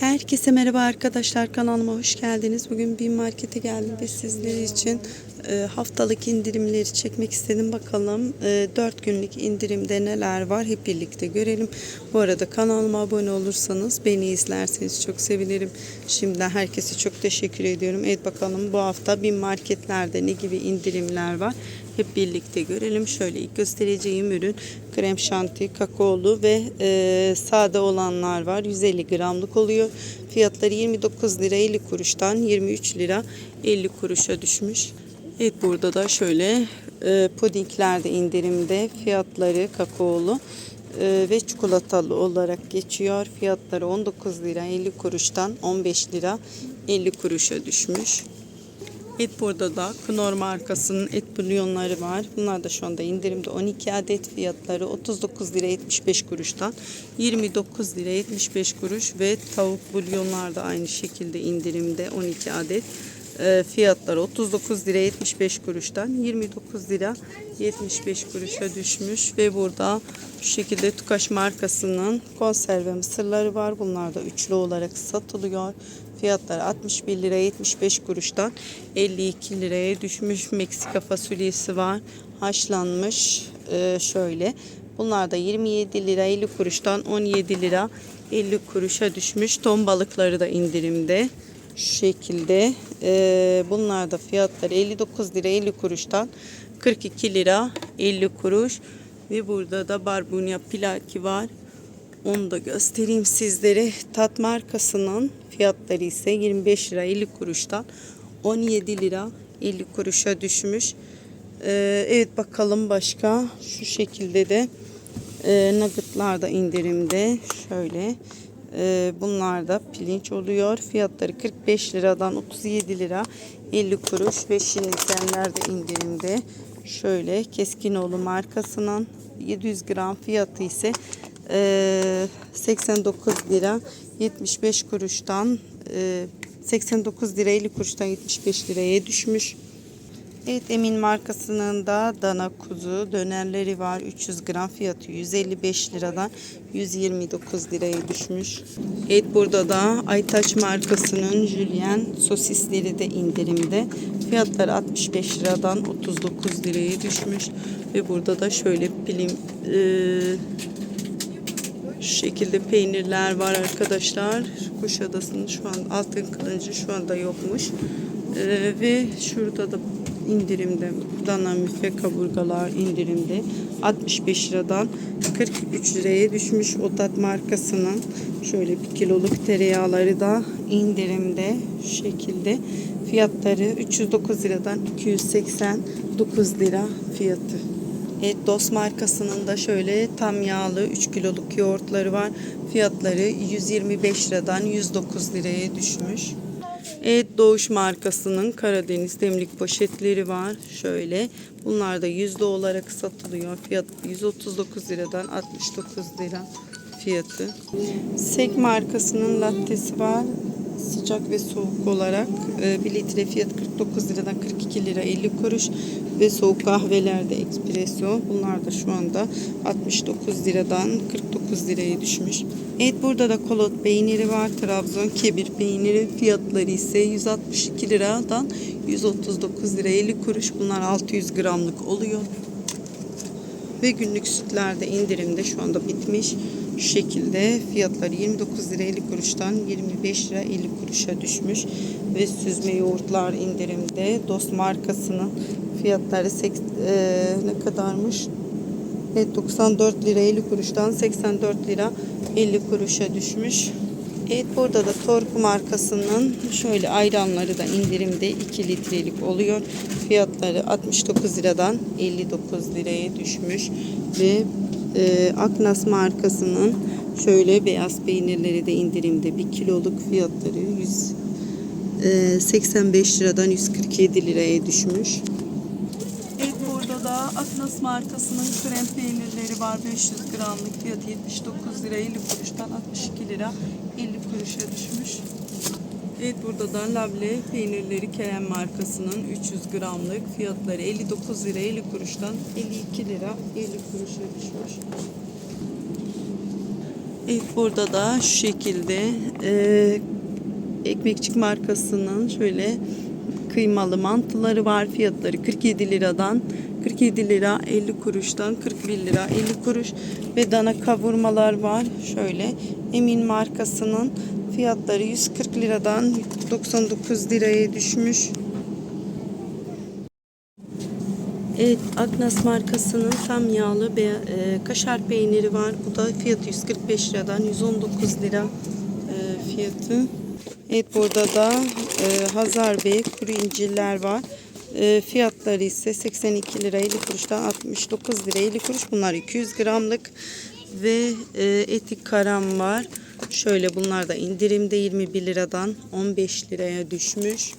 Herkese merhaba arkadaşlar kanalıma hoş geldiniz. Bugün bir markete geldim ve sizler için e, haftalık indirimleri çekmek istedim. Bakalım e, 4 günlük indirimde neler var hep birlikte görelim. Bu arada kanalıma abone olursanız beni izlerseniz çok sevinirim. Şimdiden herkese çok teşekkür ediyorum. Evet bakalım bu hafta bir marketlerde ne gibi indirimler var hep birlikte görelim. Şöyle ilk göstereceğim ürün krem şanti, kakaolu ve e, sade olanlar var. 150 gramlık oluyor. Fiyatları 29 lira 50 kuruştan 23 lira 50 kuruşa düşmüş. Evet burada da şöyle e, pudingler de indirimde. Fiyatları kakaolu e, ve çikolatalı olarak geçiyor. Fiyatları 19 lira 50 kuruştan 15 lira 50 kuruşa düşmüş. Et burada da Knorr markasının et bulyonları var. Bunlar da şu anda indirimde 12 adet fiyatları 39 lira 75 kuruştan 29 lira 75 kuruş ve tavuk bulyonlar da aynı şekilde indirimde 12 adet. E, fiyatları 39 lira 75 kuruştan 29 lira 75 kuruşa düşmüş ve burada şu şekilde Tukaş markasının konserve mısırları var. Bunlar da üçlü olarak satılıyor. Fiyatları 61 lira 75 kuruştan 52 liraya düşmüş. Meksika fasulyesi var. Haşlanmış e, şöyle. Bunlar da 27 lira 50 kuruştan 17 lira 50 kuruşa düşmüş. Ton balıkları da indirimde. Şekilde. E, bunlar da fiyatları 59 lira 50 kuruştan 42 lira 50 kuruş. Ve burada da barbunya pilaki var. Onu da göstereyim sizlere. Tat markasının fiyatları ise 25 lira 50 kuruştan 17 lira 50 kuruşa düşmüş. Ee, evet bakalım başka şu şekilde de e, nuggetlar da indirimde. Şöyle bunlar da pirinç oluyor. Fiyatları 45 liradan 37 lira 50 kuruş ve şirinsenler de indirimde. Şöyle Keskinoğlu markasının 700 gram fiyatı ise e, 89 lira 75 kuruştan e, 89 lira 50 kuruştan 75 liraya düşmüş. Evet Emin markasının da dana kuzu dönerleri var. 300 gram fiyatı 155 liradan 129 liraya düşmüş. Evet burada da Aytaç markasının Julien sosisleri de indirimde. Fiyatları 65 liradan 39 liraya düşmüş. Ve burada da şöyle pilim e, şu şekilde peynirler var arkadaşlar. Kuşadası'nın şu an altın kılıncı şu anda yokmuş. Ee, ve şurada da indirimde dana müfe kaburgalar indirimde 65 liradan 43 liraya düşmüş Otat markasının şöyle bir kiloluk tereyağları da indirimde şu şekilde fiyatları 309 liradan 289 lira fiyatı. Evet, Dost markasının da şöyle tam yağlı 3 kiloluk yoğurtları var. Fiyatları 125 liradan 109 liraya düşmüş. Evet Doğuş markasının Karadeniz demlik poşetleri var. Şöyle. Bunlar da yüzde olarak satılıyor. Fiyat 139 liradan 69 lira fiyatı. Sek markasının lattesi var. Sıcak ve soğuk olarak 1 litre fiyat 49 liradan 42 lira 50 kuruş ve soğuk kahvelerde espresso. Bunlar da şu anda 69 liradan 49 liraya düşmüş. Evet burada da kolot peyniri var. Trabzon kebir peyniri fiyatları ise 162 liradan 139 lira 50 kuruş. Bunlar 600 gramlık oluyor. Ve günlük sütlerde indirimde şu anda bitmiş. Şu şekilde fiyatları 29 lira 50 kuruştan 25 lira 50 kuruşa düşmüş. Ve süzme yoğurtlar indirimde. Dost markasının fiyatları seks- eee, ne kadarmış? Evet 94 lira 50 kuruştan 84 lira 50 kuruşa düşmüş. Evet burada da Torku markasının şöyle ayranları da indirimde 2 litrelik oluyor. Fiyatları 69 liradan 59 liraya düşmüş. Ve e, Aknas markasının şöyle beyaz peynirleri de indirimde 1 kiloluk fiyatları 100 e, 85 liradan 147 liraya düşmüş. Evet burada da Atlas markasının krem peynirleri var. 500 gramlık fiyatı 79 lira 50 kuruştan 62 lira 50 kuruşa düşmüş. Evet burada da Lable peynirleri Kerem markasının 300 gramlık fiyatları 59 lira 50 kuruştan 52 lira 50 kuruşa düşmüş. Evet burada da şu şekilde e, ekmekçik markasının şöyle kıymalı mantıları var. Fiyatları 47 liradan 47 lira 50 kuruştan 41 lira 50 kuruş ve dana kavurmalar var. Şöyle Emin markasının fiyatları 140 liradan 99 liraya düşmüş. Evet, Agnes markasının tam yağlı beya- e, kaşar peyniri var. Bu da fiyatı 145 liradan 119 lira e, fiyatı. Evet, burada da e, Hazar Bey kuru incirler var. E, fiyatları ise 82 lira 50 kuruştan 69 lira 50 kuruş. Bunlar 200 gramlık ve e, etik karam var. Şöyle bunlar da indirimde 21 liradan 15 liraya düşmüş.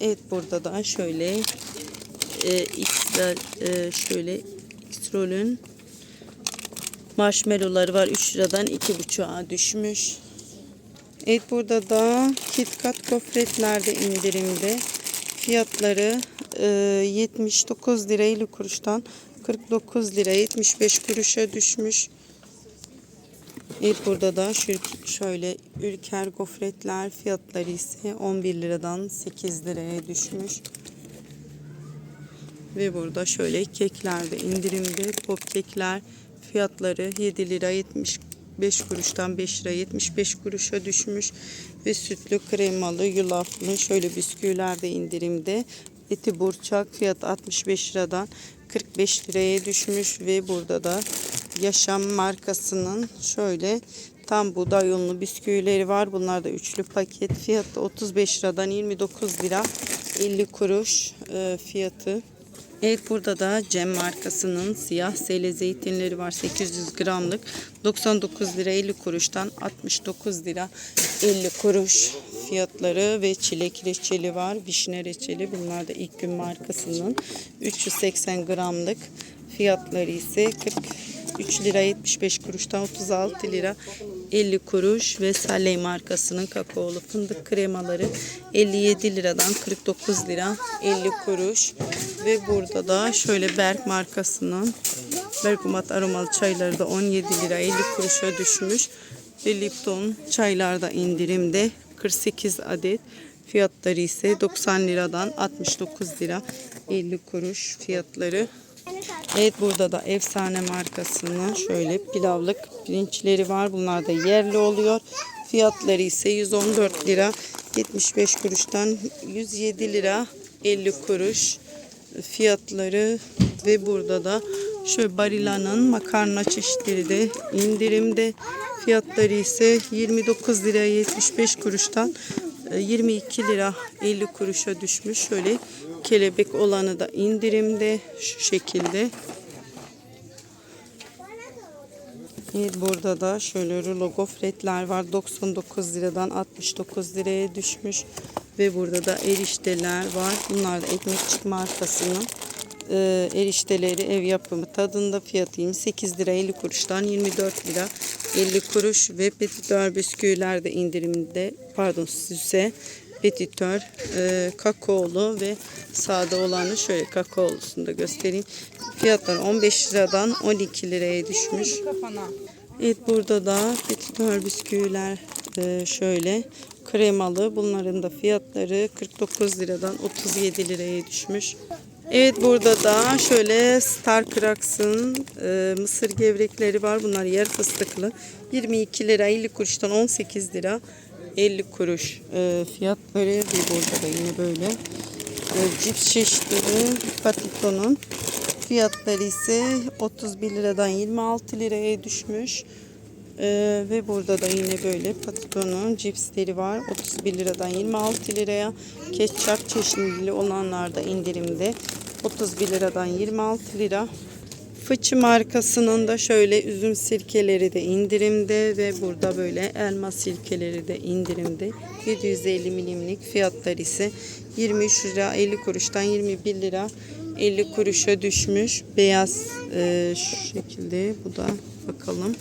Evet burada da şöyle e, X'ler e, şöyle X-Roll'ün marshmallowları var 3 liradan 2,5'a düşmüş. Evet burada da KitKat gofretlerde indirimde. Fiyatları e, 79 lira 50 kuruştan 49 lira 75 kuruşa düşmüş. Burada da şöyle ülker gofretler fiyatları ise 11 liradan 8 liraya düşmüş. Ve burada şöyle keklerde indirimde pop kekler fiyatları 7 lira 75 kuruştan 5 lira 75 kuruşa düşmüş. Ve sütlü kremalı yulaflı şöyle bisküviler de indirimde. Eti burçak fiyat 65 liradan 45 liraya düşmüş ve burada da Yaşam markasının şöyle tam buğday unlu bisküvileri var. Bunlar da üçlü paket. Fiyatı 35 liradan 29 lira 50 kuruş e, fiyatı. Evet burada da Cem markasının siyah sele zeytinleri var. 800 gramlık 99 lira 50 kuruştan 69 lira 50 kuruş fiyatları ve çilek reçeli var. Vişne reçeli bunlar da ilk gün markasının 380 gramlık fiyatları ise 43 lira 75 kuruştan 36 lira 50 kuruş ve Saley markasının kakaolu fındık kremaları 57 liradan 49 lira 50 kuruş. Ve burada da şöyle Berk markasının Bergamat aromalı çayları da 17 lira 50 kuruşa düşmüş. Ve Lipton çaylarda indirimde 48 adet. Fiyatları ise 90 liradan 69 lira 50 kuruş fiyatları Evet burada da efsane markasının şöyle pilavlık pirinçleri var. Bunlar da yerli oluyor. Fiyatları ise 114 lira 75 kuruştan 107 lira 50 kuruş fiyatları ve burada da şöyle Barila'nın makarna çeşitleri de indirimde. Fiyatları ise 29 lira 75 kuruştan 22 lira 50 kuruşa düşmüş. Şöyle kelebek olanı da indirimde şu şekilde. Evet burada da şöyle rulo gofretler var. 99 liradan 69 liraya düşmüş. Ve burada da erişteler var. Bunlar da ekmekçik markasının e, erişteleri ev yapımı tadında fiyatı 28 lira 50 kuruştan 24 lira 50 kuruş ve petitör bisküviler de indirimde pardon süse petitör e, kakaolu ve sade olanı şöyle kakaolusunu da göstereyim. Fiyatları 15 liradan 12 liraya düşmüş. Evet burada da petitör bisküviler e, şöyle kremalı. Bunların da fiyatları 49 liradan 37 liraya düşmüş. Evet burada da şöyle Star Cracks'ın e, mısır gevrekleri var. Bunlar yarı fıstıklı. 22 lira 50 kuruştan 18 lira 50 kuruş e, fiyatları ve burada da yine böyle e, cips çeşitleri Patito'nun fiyatları ise 31 liradan 26 liraya düşmüş. Ee, ve burada da yine böyle Patito'nun cipsleri var. 31 liradan 26 liraya. Ketçap çeşitli olanlar da indirimde. 31 liradan 26 lira. Fıçı markasının da şöyle üzüm sirkeleri de indirimde ve burada böyle elma sirkeleri de indirimde. 750 milimlik fiyatlar ise 23 lira 50 kuruştan 21 lira 50 kuruşa düşmüş. Beyaz e, şu şekilde bu da bakalım.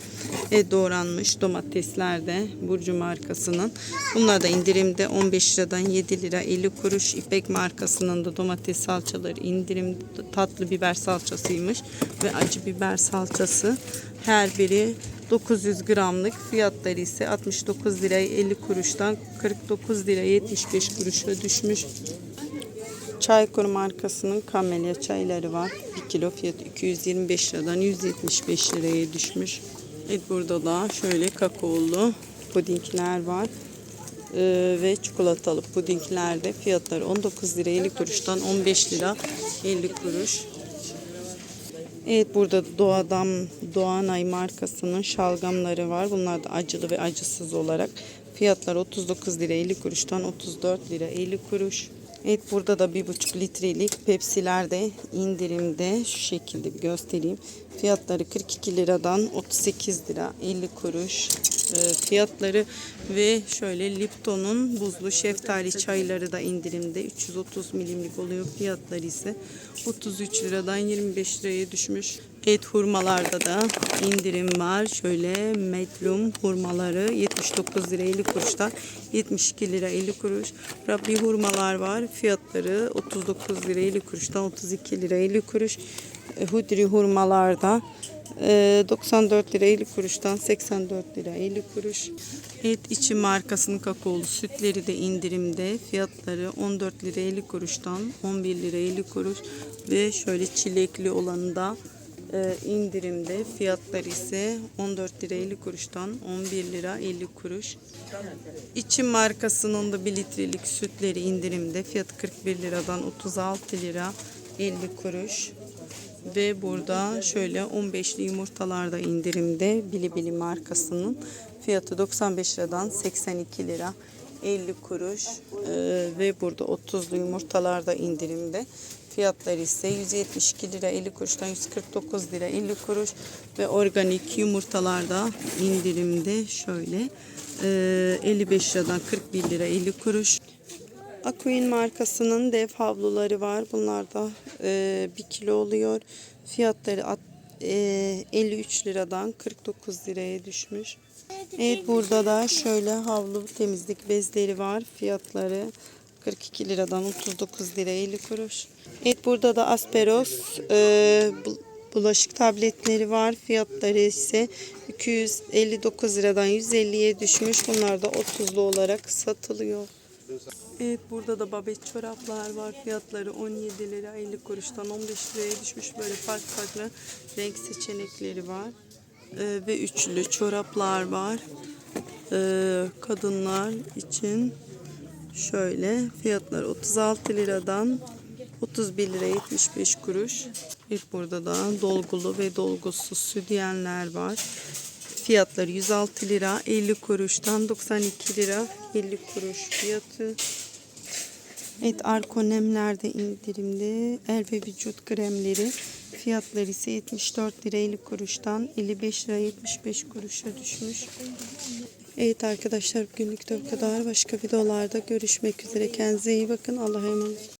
E, doğranmış domatesler de Burcu markasının. Bunlar da indirimde 15 liradan 7 lira 50 kuruş. İpek markasının da domates salçaları indirim tatlı biber salçasıymış ve acı biber salçası. Her biri 900 gramlık fiyatları ise 69 lira 50 kuruştan 49 lira 75 kuruşa düşmüş. Çaykur markasının kamelya çayları var. 1 kilo fiyatı 225 liradan 175 liraya düşmüş. Evet burada da şöyle kakaolu pudingler var. Ee, ve çikolatalı pudingler de fiyatları 19 lira 50 kuruştan 15 lira 50 kuruş. Evet burada Doğadan Doğanay markasının şalgamları var. Bunlar da acılı ve acısız olarak. Fiyatlar 39 lira 50 kuruştan 34 lira 50 kuruş. Evet burada da 1,5 litrelik Pepsi'ler de indirimde şu şekilde bir göstereyim. Fiyatları 42 liradan 38 lira 50 kuruş fiyatları ve şöyle Lipton'un buzlu şeftali çayları da indirimde 330 milimlik oluyor. Fiyatları ise 33 liradan 25 liraya düşmüş. Et hurmalarda da indirim var. Şöyle Medlum hurmaları 79 lira 50 kuruştan 72 lira 50 kuruş. Rabbi hurmalar var. Fiyatları 39 lira 50 kuruştan 32 lira 50 kuruş. E, Hudri hurmalarda e, 94 lira 50 kuruştan 84 lira 50 kuruş. Et içi markasının kakaolu sütleri de indirimde. Fiyatları 14 lira 50 kuruştan 11 lira 50 kuruş. Ve şöyle çilekli olanı da e, indirimde. Fiyatları ise 14 lira 50 kuruştan 11 lira 50 kuruş. İçim markasının da 1 litrelik sütleri indirimde. Fiyatı 41 liradan 36 lira 50 kuruş. Ve burada şöyle 15'li yumurtalar da indirimde. Bilibili markasının fiyatı 95 liradan 82 lira 50 kuruş. Ee, ve burada 30'lu yumurtalar da indirimde. Fiyatları ise 172 lira 50 kuruştan 149 lira 50 kuruş ve organik yumurtalar da indirimde şöyle e, 55 liradan 41 lira 50 kuruş. Aquin markasının dev havluları var. Bunlar da e, 1 kilo oluyor. Fiyatları at- e, 53 liradan 49 liraya düşmüş. Evet burada da şöyle havlu temizlik bezleri var. Fiyatları 42 liradan 39 lira 50 kuruş. Evet burada da Asperos e, bu- bulaşık tabletleri var. Fiyatları ise 259 liradan 150'ye düşmüş. Bunlar da 30'lu olarak satılıyor. Evet burada da babet çoraplar var. Fiyatları 17 lira 50 kuruştan 15 liraya düşmüş. Böyle farklı farklı renk seçenekleri var. Ee, ve üçlü çoraplar var. Ee, kadınlar için şöyle fiyatlar 36 liradan 31 lira 75 kuruş. Evet burada da dolgulu ve dolgusuz sütyenler var. Fiyatları 106 lira 50 kuruştan 92 lira 50 kuruş fiyatı. Evet arkonemlerde indirimli el ve vücut kremleri fiyatları ise 74 lira 50 kuruştan 55 lira 75 kuruşa düşmüş. Evet arkadaşlar bugünlük de bu kadar. Başka videolarda görüşmek üzere. Kendinize iyi bakın. Allah'a emanet.